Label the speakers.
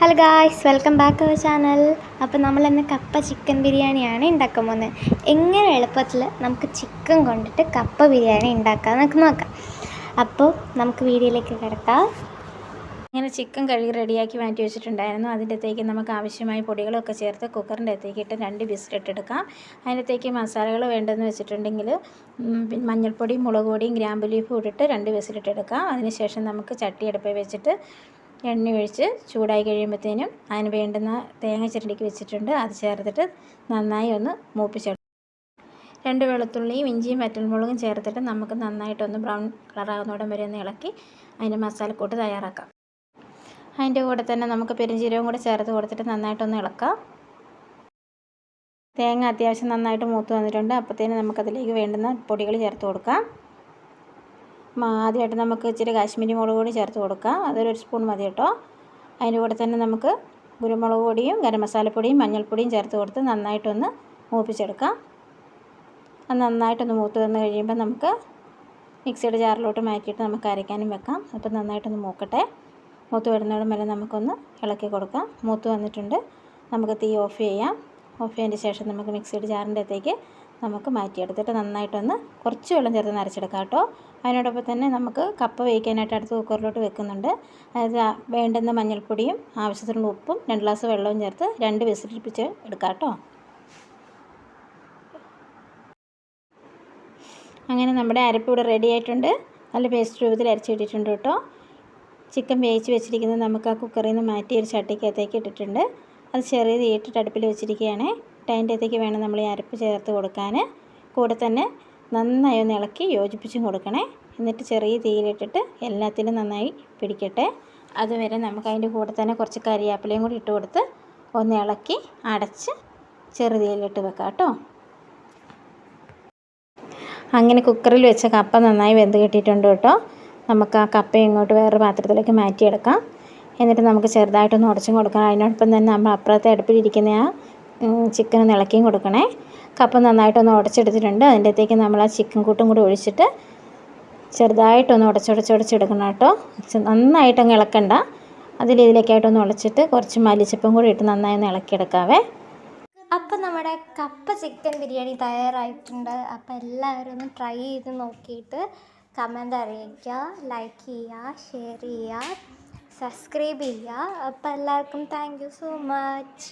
Speaker 1: Hello guys welcome back our channel അപ്പോൾ നമ്മൾ ഇന്ന് കപ്പ ചിക്കൻ ബിരിയാണിയാണ് ഉണ്ടാക്കാൻ പോകുന്നത്. എങ്ങനെ എളുപ്പത്തിൽ നമുക്ക് ചിക്കൻ കൊണ്ടിട്ട് കപ്പ ബിരിയാണി ഉണ്ടാക്കാം നമുക്ക് നോക്കാം. അപ്പോൾ നമുക്ക് വീഡിയോയിലേക്ക് കിടക്കാം.
Speaker 2: ഇങ്ങനെ ചിക്കൻ കഴുകി റെഡിയാക്കി മാറ്റി വെച്ചിട്ടുണ്ടായിരുന്നു. അതിന്റെ അകത്തേക്ക് നമുക്ക് ആവശ്യമായ പൊടികളൊക്കെ ചേർത്ത് കുക്കറിന്റെ അകത്തേക്ക് ഇട്ട് രണ്ട് വിസിലിട്ടെടുക്കാം. അതിനകത്തേക്ക് മസാലകൾ വേണ്ടതെന്ന് വെച്ചിട്ടുണ്ടെങ്കിൽ മഞ്ഞൾപ്പൊടിയും മുളക് പൊടിയും ഗ്രാമ്പുലീഫും ഇട്ടിട്ട് രണ്ട് വിസിലിട്ടെടുക്കാം. അതിനുശേഷം നമുക്ക് ചട്ടി അടുപ്പിൽ വെച്ചിട്ട് എണ്ണ ഒഴിച്ച് ചൂടായി കഴിയുമ്പോഴത്തേനും അതിന് വേണ്ടുന്ന തേങ്ങ ചിരണ്ടിക്ക് വെച്ചിട്ടുണ്ട്. അത് ചേർത്തിട്ട് നന്നായി ഒന്ന് മൂപ്പിച്ചെടുക്കും രണ്ട് വെളുത്തുള്ളിയും ഇഞ്ചിയും വറ്റൽമുളകും ചേർത്തിട്ട് നമുക്ക് നന്നായിട്ടൊന്ന് ബ്രൗൺ കളറാകുന്നോടം വരെ ഒന്ന് ഇളക്കി അതിന്റെ മസാലക്കൂട്ട് തയ്യാറാക്കാം. അതിന്റെ കൂടെ തന്നെ നമുക്ക് പെരുംജീരകം കൂടെ ചേർത്ത് കൊടുത്തിട്ട് നന്നായിട്ടൊന്ന് ഇളക്കാം. തേങ്ങ അത്യാവശ്യം നന്നായിട്ട് മൂത്ത് വന്നിട്ടുണ്ട്. അപ്പോഴത്തേന് നമുക്കതിലേക്ക് വേണ്ടുന്ന പൊടികൾ ചേർത്ത് കൊടുക്കാം. ആദ്യമായിട്ട് നമുക്ക് ഇച്ചിരി കാശ്മീരി മുളക് പൊടി ചേർത്ത് കൊടുക്കാം. അതൊരു സ്പൂൺ മതി കേട്ടോ. അതിന്റെ കൂടെ തന്നെ നമുക്ക് കുരുമുളക് പൊടിയും ഗരം മസാലപ്പൊടിയും മഞ്ഞൾപ്പൊടിയും ചേർത്ത് കൊടുത്ത് നന്നായിട്ടൊന്ന് മൂപ്പിച്ചെടുക്കാം. അത് നന്നായിട്ടൊന്ന് മൂത്ത് വന്ന് കഴിയുമ്പോൾ നമുക്ക് മിക്സിയുടെ ജാറിലോട്ട് മാറ്റിയിട്ട് നമുക്ക് അരയ്ക്കാനും വെക്കാം. അപ്പോൾ നന്നായിട്ടൊന്ന് മൂക്കട്ടെ. മൂത്ത് വരുന്നോടം വരെ നമുക്കൊന്ന് ഇളക്കി കൊടുക്കാം. മൂത്ത് വന്നിട്ടുണ്ട്. നമുക്ക് തീ ഓഫ് ചെയ്യാം. ഓഫ് ചെയ്തതിന് ശേഷം നമുക്ക് മിക്സിയുടെ ജാറിന്റെ അകത്തേക്ക് നമുക്ക് മാറ്റിയെടുത്തിട്ട് നന്നായിട്ടൊന്ന് കുറച്ച് വെള്ളം ചേർത്ത് നരച്ചെടുക്കാം കേട്ടോ. അതിനോടൊപ്പം തന്നെ നമുക്ക് കപ്പ വേവിക്കാനായിട്ട് അടുത്ത് കുക്കറിലോട്ട് വെക്കുന്നുണ്ട്. അതായത് വേണ്ടുന്ന മഞ്ഞൾപ്പൊടിയും ആവശ്യത്തിനുള്ള ഉപ്പും രണ്ട് ഗ്ലാസ് വെള്ളവും ചേർത്ത് രണ്ട് വിസിലിപ്പിച്ച് എടുക്കാം കേട്ടോ. അങ്ങനെ നമ്മുടെ അരപ്പ് ഇവിടെ റെഡി ആയിട്ടുണ്ട്. നല്ല പേസ്റ്റ് രൂപത്തിൽ അരച്ചിട്ടിട്ടുണ്ട് കേട്ടോ. ചിക്കൻ വേവിച്ച് വെച്ചിരിക്കുന്നത് നമുക്ക് ആ കുക്കറിൽ നിന്ന് മാറ്റി ഒരു ചട്ടിക്കകത്തേക്ക് ഇട്ടിട്ടുണ്ട്. അത് ചെറിയ തീയിട്ടിട്ട് അടുപ്പിൽ വെച്ചിരിക്കുകയാണ്. അതിന്റെ വേണം നമ്മൾ ഈ അരപ്പ് ചേർത്ത് കൊടുക്കാൻ. കൂടെ തന്നെ നന്നായി ഒന്ന് ഇളക്കി യോജിപ്പിച്ചും കൊടുക്കണേ. എന്നിട്ട് ചെറിയ തീയിലിട്ടിട്ട് എല്ലാത്തിലും നന്നായി പിടിക്കട്ടെ. അതുവരെ നമുക്ക് അതിന്റെ കൂടെ തന്നെ കുറച്ച് കറിവേപ്പിലയും കൂടി ഇട്ട് കൊടുത്ത് ഒന്ന് ഇളക്കി അടച്ച് ചെറുതീയിലിട്ട് വെക്കാം കേട്ടോ. അങ്ങനെ കുക്കറിൽ വെച്ച കപ്പ നന്നായി വെന്ത് കിട്ടിയിട്ടുണ്ട് കേട്ടോ. നമുക്ക് ആ കപ്പ ഇങ്ങോട്ട് വേറൊരു പാത്രത്തിലേക്ക് മാറ്റിയെടുക്കാം. എന്നിട്ട് നമുക്ക് ചെറുതായിട്ടൊന്ന് ഉടച്ചും കൊടുക്കണം അതിനോടൊപ്പം തന്നെ നമ്മൾ അപ്പുറത്തെ അടുപ്പിലിരിക്കുന്ന ആ ചിക്കൻ ഒന്ന് ഇളക്കിയും കൊടുക്കണേ. കപ്പ നന്നായിട്ടൊന്ന് ഉടച്ചെടുത്തിട്ടുണ്ട്. അതിന്റെ അകത്തേക്ക് നമ്മൾ ആ ചിക്കൻ കൂട്ടും കൂടി ഒഴിച്ചിട്ട് ചെറുതായിട്ടൊന്ന് ഉടച്ചുടച്ചുടച്ചെടുക്കണം കേട്ടോ. നന്നായിട്ടങ്ങ് ഇളക്കണ്ട. അതിൽ ഇതിലേക്കായിട്ടൊന്ന് ഉടച്ചിട്ട് കുറച്ച് മല്ലിച്ചപ്പും കൂടി ഇട്ട് നന്നായി ഒന്ന് ഇളക്കിയെടുക്കാവേ.
Speaker 1: അപ്പം നമ്മുടെ കപ്പ ചിക്കൻ ബിരിയാണി തയ്യാറായിട്ടുണ്ട്. അപ്പം എല്ലാവരും ഒന്ന് ട്രൈ ചെയ്ത് നോക്കിയിട്ട് കമന്റ് അറിയിക്കുക ലൈക്ക് ചെയ്യുക ഷെയർ ചെയ്യുക സബ്സ്ക്രൈബ് ചെയ്യുക. അപ്പം എല്ലാവർക്കും താങ്ക് സോ മച്ച്